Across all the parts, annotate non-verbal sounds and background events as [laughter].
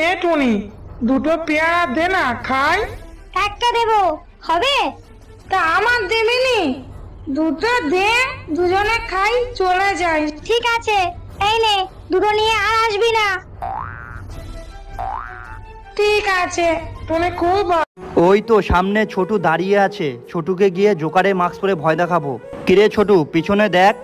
এ টুনি দুটো পেয়ারা দে না খাই। একটা দেবো হবে? তা আমার দেবিনি। দুটো দে দুজনে খাই চলে যাই। ঠিক আছে এই নে দুটো নিয়ে আর আসবি না। ঠিক আছে টুনি খুব ওই তো সামনে ছোটু দাঁড়িয়ে আছে। ছোটুকে গিয়ে জোকারে মাস্ক পরে ভয় দেখাবো। কিরে ছোটু পিছনে দেখ।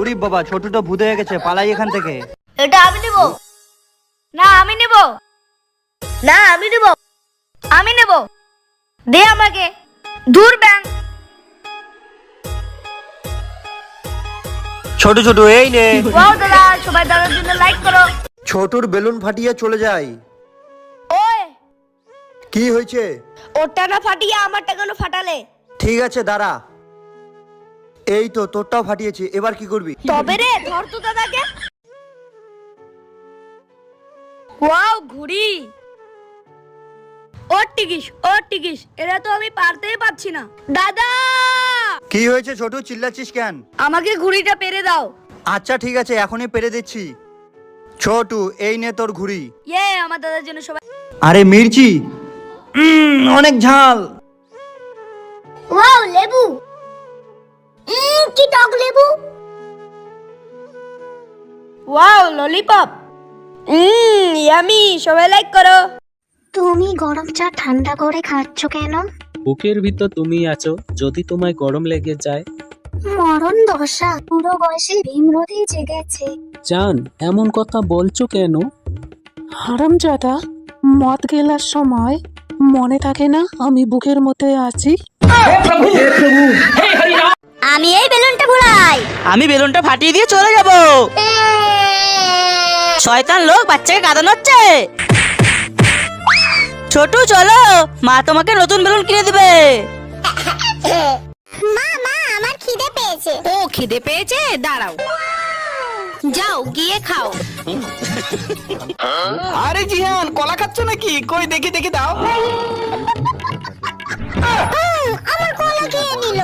উরি বাবা ছোটু তো ভূত হয়ে গেছে পালাই এখান থেকে। এটা আমি নেব। না আমি নেব। না আমি নেব। আমি নেব। দে আমাকে। দূর ব্যাং ছোটু ছোটু এই নে। ওয়াও দাদা সবাই দাদার জন্য লাইক করো। ছোটুর বেলুন ফাটিয়ে চলে যায়। ওই। কি হয়েছে? ওটা না ফাটিয়ে আমারটা কেন ফাটালে? ঠিক আছে দাঁড়া। এই তো তোরটাও ফাটিয়েছি এবার কি করবি? তবে রে ধর তো দাদাকে। ওয়াও ঘুড়ি। ওর টিকিস ও টিকিস এরা তো আমি পারতেই পারছি না। দাদা! কি হয়েছে ছোটু চিল্লাচ্ছিস কেন? আমাকে ঘুড়িটা পেরে দাও। আচ্ছা ঠিক আছে এখনই পেরে দিচ্ছি। ছোটু এই নে তোর ঘুড়ি। ইয়ে আমার দাদার জন্য সবাই আরে মির্চি! উম, অনেক ঝাল। ওয়াও লেবু। কি টক লেবু? ওয়াও ললিপপ উম ইয়ামি সবাই লাইক করো। তুমি গরম চা ঠান্ডা করে খাচ্ছ কেন? বুকের ভিতর তুমি আছো যদি তোমায় গরম লেগে যায়। মরণ দশা পুরো বয়সে ভীমরতি জেগেছে। জান এমন কথা বলছো কেন? হারামজাদা মদ গেলার সময় মনে থাকে না আমি বুকের মধ্যে আছি। আমি এই বেলুনটা ভুলাই আমি বেলুনটা ফাটিয়ে দিয়ে চলে যাব। [laughs] শয়তান লোক বাচ্চাকে কাঁদানো হচ্ছে। ছোটু চলো। মা তোমাকে নতুন বেলুন কিনে দিবে। মা মা আমার খিদে পেয়েছে। ও খিদে পেয়েছে? দাঁড়াও। যাও গিয়ে খাও। আরে জিহান কলা খাচ্ছ নাকি? কই দেখি দেখি দাও। আমার কলা খেয়ে নিল।